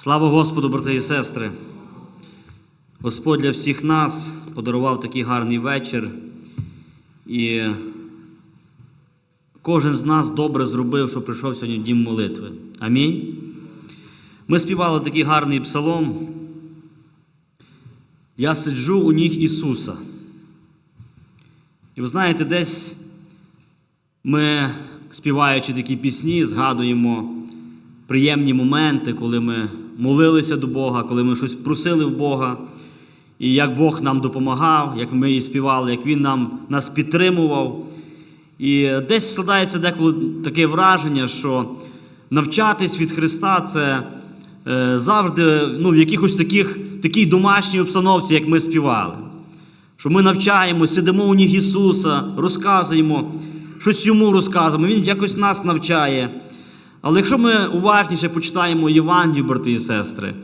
Слава Господу, брати і сестри! Господь для всіх нас подарував такий гарний вечір, і кожен з нас добре зробив, що прийшов сьогодні в дім молитви. Амінь. Ми співали такий гарний псалом. Я сиджу у ніг Ісуса. І ви знаєте, десь ми, співаючи такі пісні, згадуємо приємні моменти, коли ми молилися до Бога, коли ми щось просили в Бога, і як Бог нам допомагав, як ми і співали, як Він нам, нас підтримував. І десь складається деколи таке враження, що навчатись від Христа це е, завжди ну, в якихось таких, такій домашній обстановці, як ми співали. Що ми навчаємо, сидимо у ніг Ісуса, розказуємо, щось йому розказуємо, Він якось нас навчає. Але якщо ми уважніше почитаємо Євангелію, брати і сестри,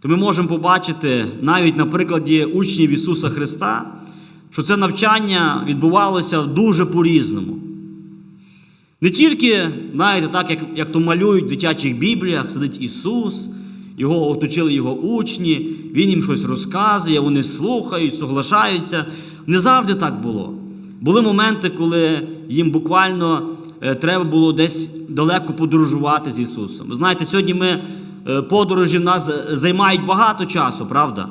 то ми можемо побачити навіть на прикладі учнів Ісуса Христа, що це навчання відбувалося дуже по-різному. Не тільки, знаєте, так, як, як то малюють в дитячих бібліях, сидить Ісус, його оточили його учні, Він їм щось розказує, вони слухають, соглашаються. Не завжди так було. Були моменти, коли їм буквально треба було десь далеко подорожувати з Ісусом. Ви знаєте, сьогодні ми е, подорожі в нас е, займають багато часу, правда?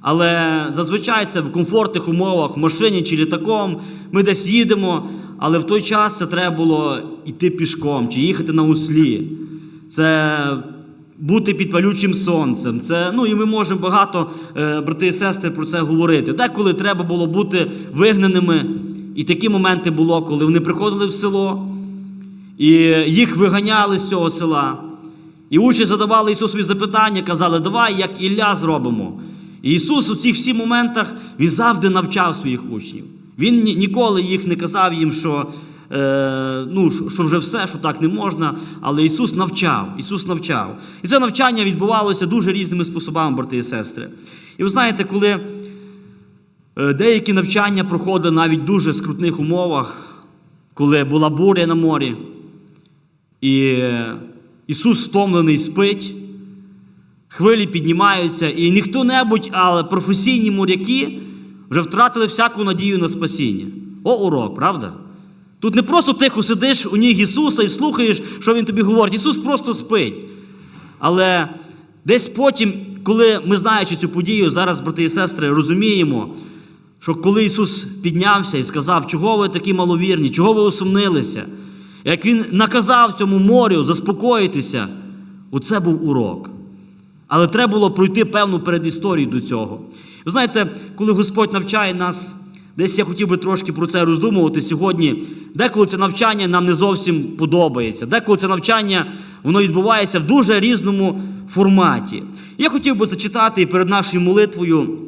Але зазвичай це в комфортних умовах, в машині чи літаком. Ми десь їдемо, але в той час це треба було йти пішком чи їхати на услі. Це бути під палючим сонцем. Це, ну і ми можемо багато, е, брати і сестри, про це говорити. Деколи треба було бути вигнаними. І такі моменти було, коли вони приходили в село, і їх виганяли з цього села. І учні задавали Ісусові запитання, казали, давай, як Ілля зробимо. І Ісус у цих всіх моментах Він завжди навчав своїх учнів. Він ні- ніколи їх не казав їм, що, е, ну, що вже все, що так не можна. Але Ісус навчав. Ісус навчав. І це навчання відбувалося дуже різними способами, брати і сестри. І ви знаєте, коли е, деякі навчання проходили навіть в дуже скрутних умовах, коли була буря на морі, і Ісус втомлений спить, хвилі піднімаються, і ніхто-небудь, але професійні моряки вже втратили всяку надію на спасіння. О, урок, правда? Тут не просто тихо сидиш у ніг Ісуса і слухаєш, що Він тобі говорить. Ісус просто спить. Але десь потім, коли ми знаючи цю подію, зараз, брати і сестри, розуміємо, що коли Ісус піднявся і сказав, чого ви такі маловірні, чого ви усумнилися, як Він наказав цьому морю заспокоїтися, оце був урок. Але треба було пройти певну передісторію до цього. Ви знаєте, коли Господь навчає нас, десь я хотів би трошки про це роздумувати сьогодні. Деколи це навчання нам не зовсім подобається, деколи це навчання воно відбувається в дуже різному форматі. Я хотів би зачитати перед нашою молитвою,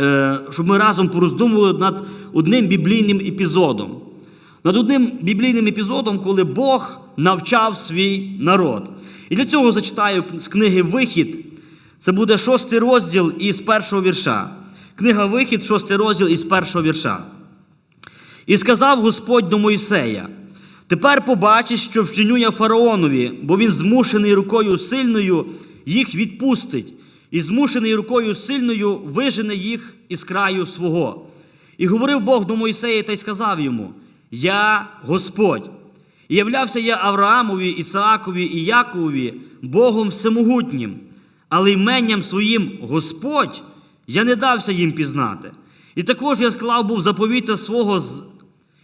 е, щоб ми разом пороздумували над одним біблійним епізодом. Над одним біблійним епізодом, коли Бог навчав свій народ. І для цього зачитаю з книги Вихід. Це буде шостий розділ із першого вірша. Книга Вихід, шостий розділ із першого вірша. І сказав Господь до Мойсея: Тепер побачиш, що вчиню я фараонові, бо він змушений рукою сильною їх відпустить, і змушений рукою сильною вижене їх із краю свого. І говорив Бог до Мойсея та й сказав йому: Я Господь. І являвся я Авраамові, Ісаакові і Яковові, Богом всемогутнім, але іменням своїм Господь я не дався їм пізнати. І також я склав був заповіта свого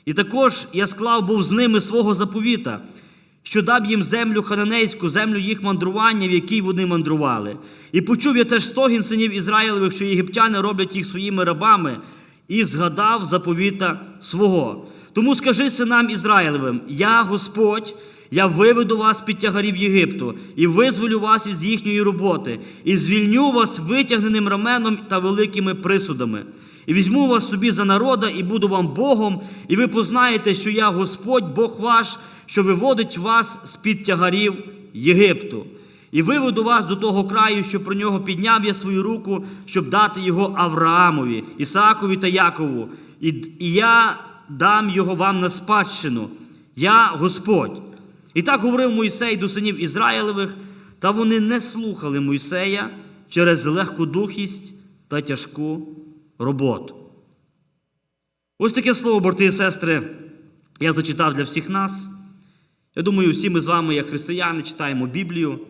і також я склав був з ними свого заповіта, що дав їм землю хананейську, землю їх мандрування, в якій вони мандрували. І почув я теж стогін синів Ізраїлевих, що єгиптяни роблять їх своїми рабами, і згадав заповіта свого. Тому скажи синам Ізраїлевим: Я Господь, я виведу вас під тягарів Єгипту, і визволю вас із їхньої роботи, і звільню вас витягненим раменом та великими присудами. І візьму вас собі за народа, і буду вам Богом, і ви познаєте, що я Господь, Бог ваш, що виводить вас з-під тягарів Єгипту. І виведу вас до того краю, що про нього підняв я свою руку, щоб дати його Авраамові, Ісаакові та Якову. І я дам його вам на спадщину. Я Господь. І так говорив Мойсей до синів Ізраїлевих, та вони не слухали Мойсея через легкодухість та тяжку роботу. Ось таке слово, брати і сестри, я зачитав для всіх нас. Я думаю, всі ми з вами, як християни, читаємо Біблію,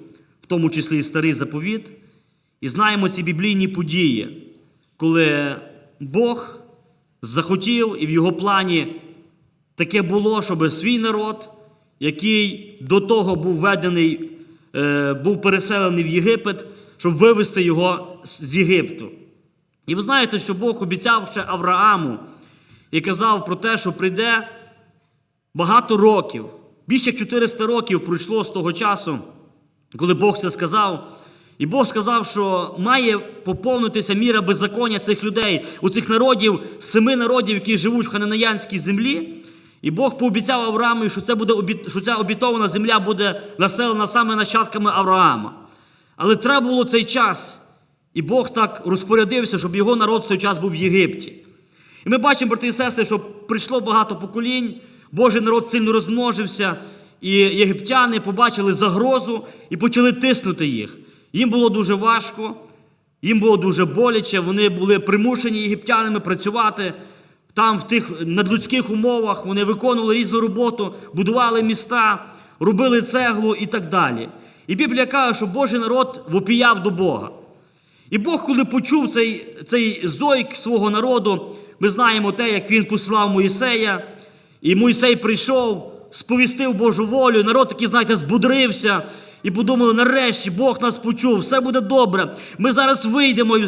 в тому числі і старий заповіт, і знаємо ці біблійні події, коли Бог захотів і в його плані таке було, щоб свій народ, який до того був введений, е, був переселений в Єгипет, щоб вивести його з- Єгипту. І ви знаєте, що Бог обіцяв ще Аврааму і казав про те, що прийде багато років, більше як 400 років пройшло з того часу, коли Бог це сказав. І Бог сказав, що має поповнитися міра беззаконня цих людей, у цих народів, семи народів, які живуть в хананаянській землі. І Бог пообіцяв Аврааму, що, це буде, що ця обітована земля буде населена саме нащадками Авраама. Але треба було цей час, і Бог так розпорядився, щоб його народ в той час був в Єгипті. І ми бачимо, брати і сестри, що прийшло багато поколінь, Божий народ сильно розмножився, і єгиптяни побачили загрозу і почали тиснути їх. Їм було дуже важко, їм було дуже боляче, вони були примушені єгиптянами працювати там, в тих надлюдських умовах, вони виконували різну роботу, будували міста, робили цеглу і так далі. І Біблія каже, що Божий народ вопіяв до Бога. І Бог, коли почув цей, цей зойк свого народу, ми знаємо те, як він послав Моїсея, і Моїсей прийшов, сповістив Божу волю, народ такий, знаєте, збудрився. І подумали, нарешті Бог нас почув, все буде добре. Ми зараз вийдемо.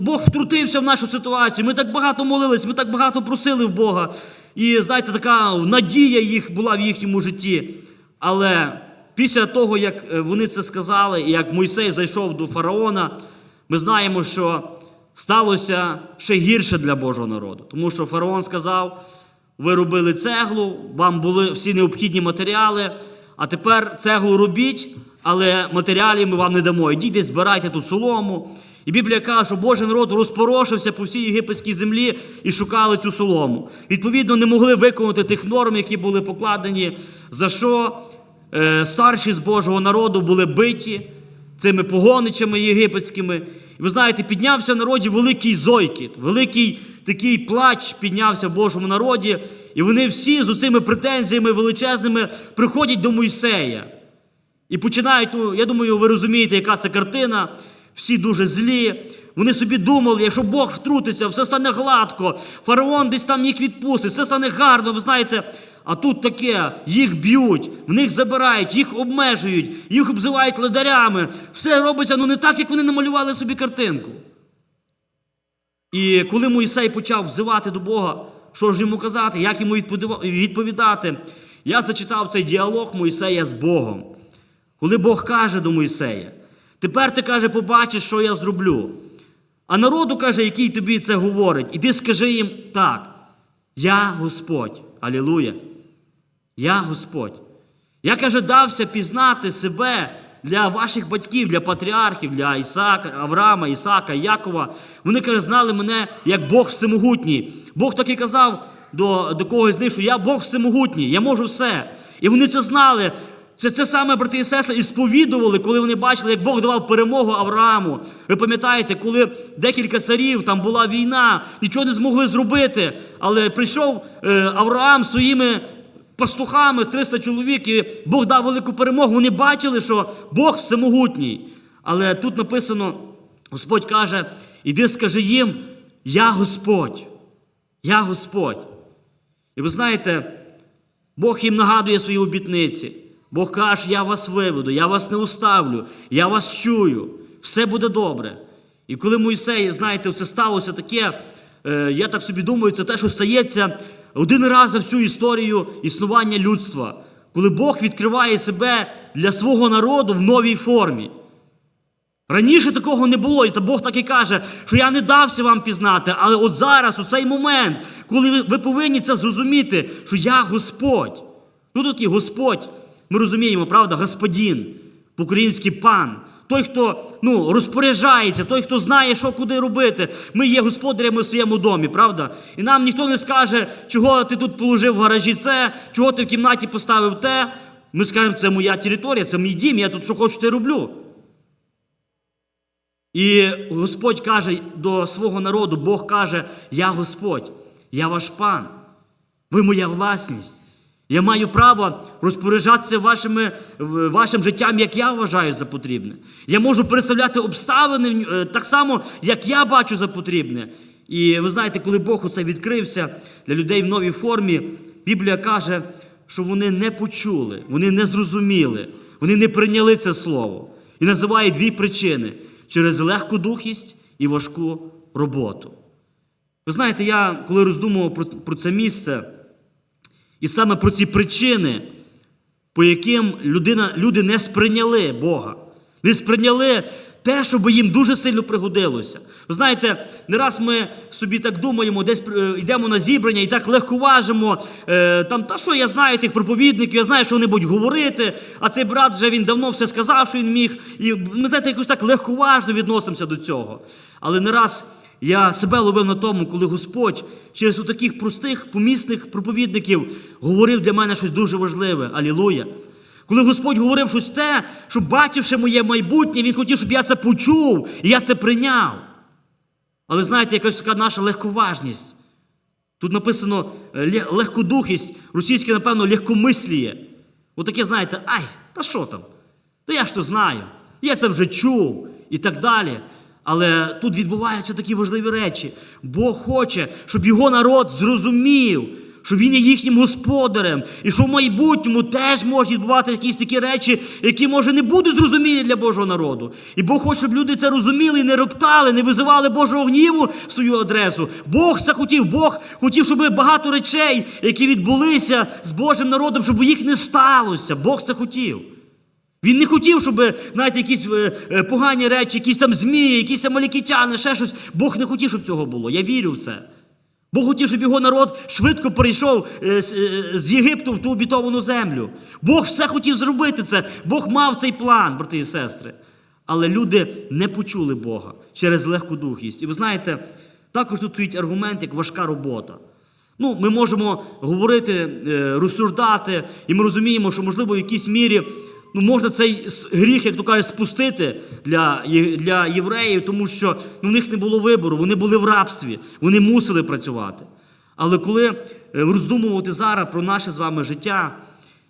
Бог втрутився в нашу ситуацію. Ми так багато молились, ми так багато просили в Бога. І знаєте, така надія їх була в їхньому житті. Але після того, як е, вони це сказали, і як Мойсей зайшов до фараона, ми знаємо, що сталося ще гірше для Божого народу. Тому що фараон сказав: ви робили цеглу, вам були всі необхідні матеріали, а тепер цеглу робіть, але матеріалів ми вам не дамо. Ідіть збирайте ту солому. І Біблія каже, що Божий народ розпорошився по всій єгипетській землі і шукали цю солому. Відповідно, не могли виконати тих норм, які були покладені, за що е, старші з Божого народу були биті цими погоничами єгипетськими. І ви знаєте, піднявся народі великий зойкіт, великий такий плач піднявся в Божому народі, і вони всі з цими претензіями величезними приходять до Мойсея. І починають, ну, я думаю, ви розумієте, яка це картина. Всі дуже злі. Вони собі думали, якщо Бог втрутиться, все стане гладко, фараон десь там їх відпустить, все стане гарно, ви знаєте. А тут таке, їх б'ють, в них забирають, їх обмежують, їх обзивають ледарями. Все робиться ну не так, як вони намалювали собі картинку. І коли Моїсей почав взивати до Бога, що ж йому казати, як йому відповідати, я зачитав цей діалог Моїсея з Богом. Коли Бог каже до Моїсея, тепер ти каже, побачиш, що я зроблю. А народу каже, який тобі це говорить, іди скажи їм так: Я Господь. Алілуя. Я Господь. Я каже, дався пізнати себе для ваших батьків, для патріархів, для Ісака, Авраама, Ісака, Якова. Вони каже, знали мене як Бог всемогутній. Бог так і казав до, до когось з них, що я Бог всемогутній, я можу все. І вони це знали. Це це саме брати і сестри і сповідували, коли вони бачили, як Бог давав перемогу Аврааму. Ви пам'ятаєте, коли декілька царів, там була війна, нічого не змогли зробити. Але прийшов е, Авраам своїми пастухами, 300 чоловік, і Бог дав велику перемогу. Вони бачили, що Бог всемогутній. Але тут написано, Господь каже: іди скажи їм, я Господь. Я Господь. І ви знаєте, Бог їм нагадує свої обітниці. Бог каже, я вас виведу, я вас не уставлю, я вас чую, все буде добре. І коли Мойсей, знаєте, це сталося таке, е, я так собі думаю, це те, що стається один раз за всю історію існування людства, коли Бог відкриває себе для свого народу в новій формі. Раніше такого не було, і та Бог так і каже, що я не дався вам пізнати, але от зараз, у цей момент, коли ви, ви повинні це зрозуміти, що я Господь. Ну такий Господь, ми розуміємо, правда, Господин, по-українськи пан. Той, хто ну, розпоряджається, той, хто знає, що куди робити. Ми є господарями в своєму домі, правда? І нам ніхто не скаже, чого ти тут положив в гаражі це, чого ти в кімнаті поставив те. Ми скажемо, це моя територія, це мій дім, я тут що хочу, те роблю. І Господь каже до свого народу, Бог каже: Я Господь, я ваш пан, ви моя власність. Я маю право розпоряджатися вашими, вашим життям, як я вважаю за потрібне. Я можу представляти обставини е, так само, як я бачу за потрібне. І ви знаєте, коли Бог оце відкрився для людей в новій формі, Біблія каже, що вони не почули, вони не зрозуміли, вони не прийняли це слово. І називає дві причини через легкодухість і важку роботу. Ви знаєте, я коли роздумував про це місце, і саме про ці причини, по яким людина, люди не сприйняли Бога, не сприйняли те, що би їм дуже сильно пригодилося. Ви знаєте, не раз ми собі так думаємо, десь е, йдемо на зібрання і так легковажимо. Е, там, та що я знаю тих проповідників, я знаю, що вони будуть говорити, а цей брат вже він давно все сказав, що він міг. І ми знаєте, якось так легковажно відносимося до цього. Але не раз я себе ловив на тому, коли Господь через таких простих помісних проповідників говорив для мене щось дуже важливе. Алілуя. Коли Господь говорив щось те, що бачивши моє майбутнє, Він хотів, щоб я це почув і я це прийняв. Але знаєте, якась така наша легковажність. Тут написано е, легкодухість, російське, напевно, легкомисліє. Отаке, знаєте, ай, та що там? Та я ж то знаю, я це вже чув і так далі. Але тут відбуваються такі важливі речі. Бог хоче, щоб його народ зрозумів, що він є їхнім господарем, і що в майбутньому теж можуть відбувати якісь такі речі, які, може, не будуть зрозумілі для Божого народу. І Бог хоче, щоб люди це розуміли і не роптали, не визивали Божого гніву в свою адресу. Бог це хотів, Бог хотів, щоб багато речей, які відбулися з Божим народом, щоб їх не сталося. Бог це хотів. Він не хотів, щоб, знаєте, якісь е, е, погані речі, якісь там змії, якісь там малікітяни, ще щось. Бог не хотів, щоб цього було. Я вірю в це. Бог хотів, щоб його народ швидко перейшов е, з, Єгипту в ту обітовану землю. Бог все хотів зробити це. Бог мав цей план, брати і сестри. Але люди не почули Бога через легкодухість. І ви знаєте, також тут стоїть аргумент, як важка робота. Ну, ми можемо говорити, розсуждати, і ми розуміємо, що, можливо, в якійсь мірі ну, можна цей гріх, як то кажуть, спустити для, для євреїв, тому що ну, в них не було вибору, вони були в рабстві, вони мусили працювати. Але коли е, роздумувати зараз про наше з вами життя,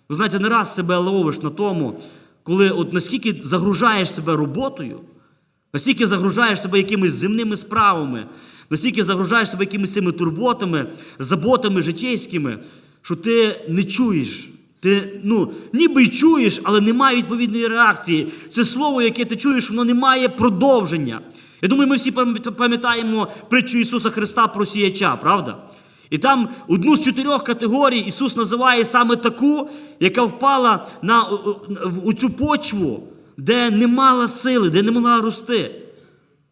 ви знаєте, не раз себе ловиш на тому, коли от наскільки загружаєш себе роботою, Настільки загружаєш себе якимись земними справами, настільки загружаєш себе якимись цими турботами, заботами життєйськими, що ти не чуєш. Ти ну, ніби чуєш, але немає відповідної реакції. Це слово, яке ти чуєш, воно не має продовження. Я думаю, ми всі пам'ятаємо притчу Ісуса Христа про сіяча, правда? І там одну з чотирьох категорій Ісус називає саме таку, яка впала на у цю почву, де не мала сили, де не могла рости.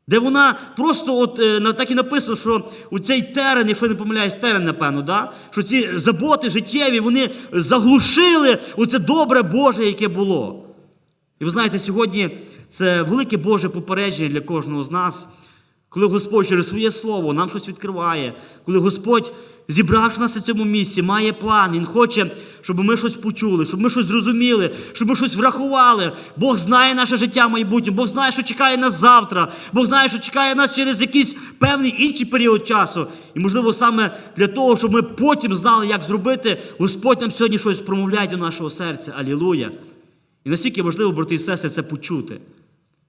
Де вона просто, от е, так і написано, що у цей терен, якщо я не помиляюсь, терен, напевно, да? що ці заботи життєві, вони заглушили оце добре Боже, яке було. І ви знаєте, сьогодні це велике Боже попередження для кожного з нас, коли Господь через своє слово нам щось відкриває, коли Господь, зібравши нас у цьому місці, має план, Він хоче, щоб ми щось почули, щоб ми щось зрозуміли, щоб ми щось врахували. Бог знає наше життя майбутнє, Бог знає, що чекає нас завтра, Бог знає, що чекає нас через якийсь певний інший період часу. І, можливо, саме для того, щоб ми потім знали, як зробити, Господь нам сьогодні щось промовляє до нашого серця. Алілуя! І наскільки важливо, брати і сестри, це почути.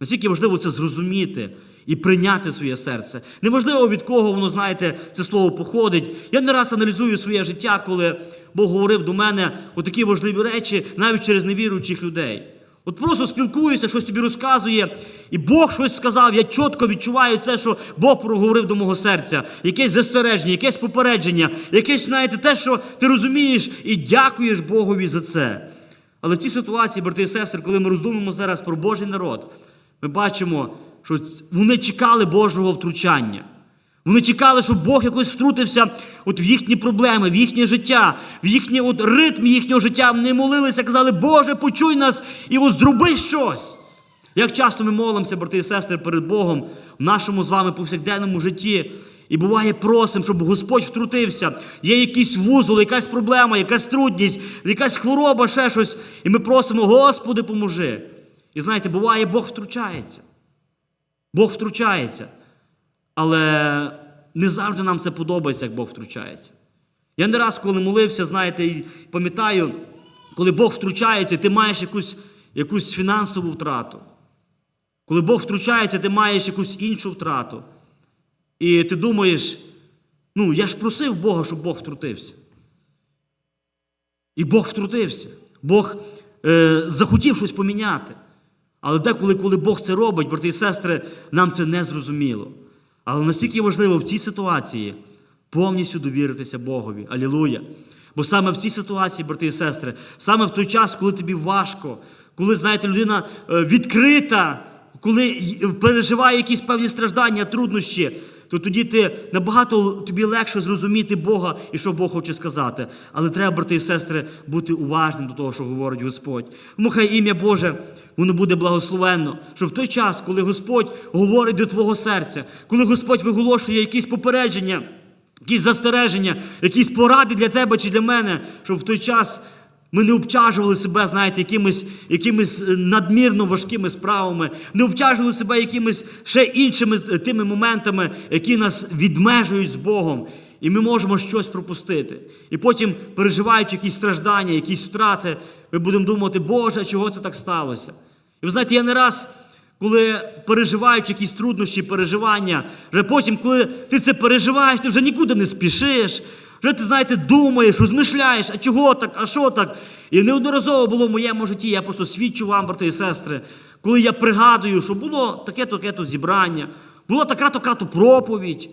Наскільки важливо це зрозуміти і прийняти своє серце. Неважливо, від кого воно, знаєте, це слово походить. Я не раз аналізую своє життя, коли Бог говорив до мене такі важливі речі, навіть через невіруючих людей. От просто спілкуюся, щось тобі розказує, і Бог щось сказав. Я чітко відчуваю це, що Бог проговорив до мого серця. Якесь застереження, якесь попередження, якесь, знаєте, те, що ти розумієш, і дякуєш Богові за це. Але в цій ситуації, брати і сестри, коли ми роздумуємо зараз про Божий народ, ми бачимо, що вони чекали Божого втручання. Вони чекали, щоб Бог якось втрутився от в їхні проблеми, в їхнє життя, в їхній от ритм їхнього життя. Вони молилися, казали, Боже, почуй нас і от зроби щось. Як часто ми молимося, брати і сестри, перед Богом в нашому з вами повсякденному житті, І буває, просимо, щоб Господь втрутився. Є якийсь вузол, якась проблема, якась трудність, якась хвороба, ще щось. І ми просимо, Господи, поможи. І знаєте, буває, Бог втручається. Бог втручається. Але не завжди нам це подобається, як Бог втручається. Я не раз, коли молився, знаєте, і пам'ятаю, коли Бог втручається, ти маєш якусь, якусь фінансову втрату. Коли Бог втручається, ти маєш якусь іншу втрату. І ти думаєш, ну, я ж просив Бога, щоб Бог втрутився. І Бог втрутився. Бог е, захотів щось поміняти. Але деколи, коли Бог це робить, брати і сестри, нам це не зрозуміло. Але наскільки важливо в цій ситуації повністю довіритися Богові. Алілуя. Бо саме в цій ситуації, брати і сестри, саме в той час, коли тобі важко, коли, знаєте, людина е, відкрита, коли переживає якісь певні страждання, труднощі, то тоді ти набагато тобі легше зрозуміти Бога і що Бог хоче сказати. Але треба, брати і сестри, бути уважним до того, що говорить Господь. Тому хай ім'я Боже, воно буде благословенно, що в той час, коли Господь говорить до твого серця, коли Господь виголошує якісь попередження, якісь застереження, якісь поради для тебе чи для мене, щоб в той час ми не обтяжували себе, знаєте, якимись, якимись е, надмірно важкими справами, не обтяжували себе якимись ще іншими е, тими моментами, які нас відмежують з Богом. І ми можемо щось пропустити. І потім, переживаючи якісь страждання, якісь втрати, ми будемо думати, Боже, чого це так сталося? І ви знаєте, я не раз коли переживаючи якісь труднощі, переживання, вже потім, коли ти це переживаєш, ти вже нікуди не спішиш. Вже ти, знаєте, думаєш, розмишляєш, а чого так, а що так. І неодноразово було в моєму житті, я просто свідчу вам, брати і сестри, коли я пригадую, що було таке-то таке-то зібрання, була така-то така-то проповідь,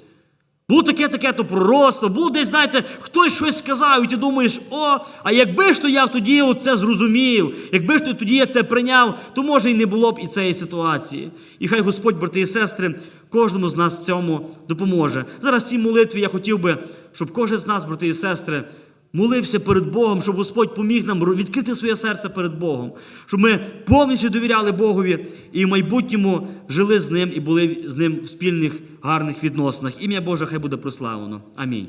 було таке-таке то пророцтво, було десь, знаєте, хтось щось сказав, і ти думаєш, о, а якби ж то я тоді це зрозумів, якби ж то тоді я це прийняв, то може і не було б і цієї ситуації. І хай Господь, брати і сестри, кожному з нас в цьому допоможе. Зараз в цій молитві я хотів би, щоб кожен з нас, брати і сестри, молився перед Богом, щоб Господь поміг нам відкрити своє серце перед Богом, щоб ми повністю довіряли Богові і в майбутньому жили з ним і були з ним в спільних гарних відносинах. Ім'я Боже хай буде прославлено. Амінь.